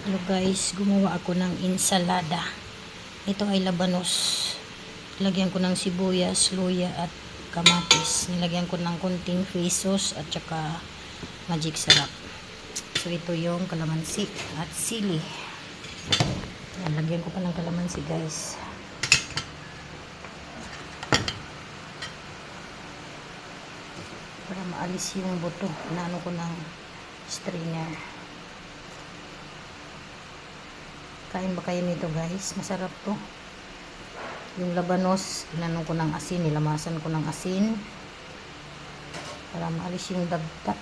Hello guys, gumawa ako ng insalada. Ito ay labanos. Lagyan ko ng sibuyas, luya at kamatis. Nilagyan ko ng konting sauce at saka magic sarap. So ito yung kalamansi at sili. Ayan, Lagyan ko pa ng kalamansi guys. Para maalis yung buto. Inaano ko ng strainer. Kain ba kayo nito guys? Masarap to. Yung labanos, inanong ko ng asin, nilamasan ko ng asin. Para maalis yung dagta.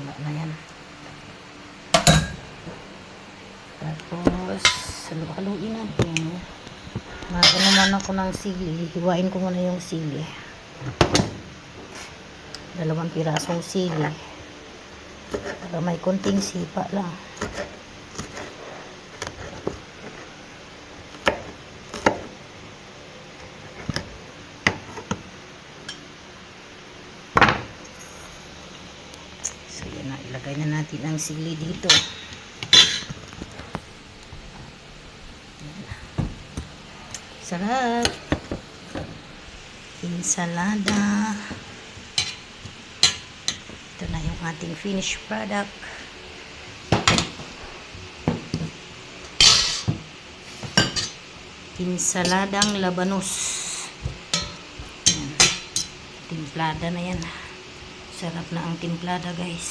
Wala na yan. Tapos, halu-haluin natin. Maga naman ako ng sili. Hiwain ko muna yung sili dalawang pirasong sili. Para may konting sipa lang. So yan na. Ilagay na natin ang sili dito. Sarap. Insalada yung ating finished product. Insaladang labanos. Timplada na yan. Sarap na ang timplada guys.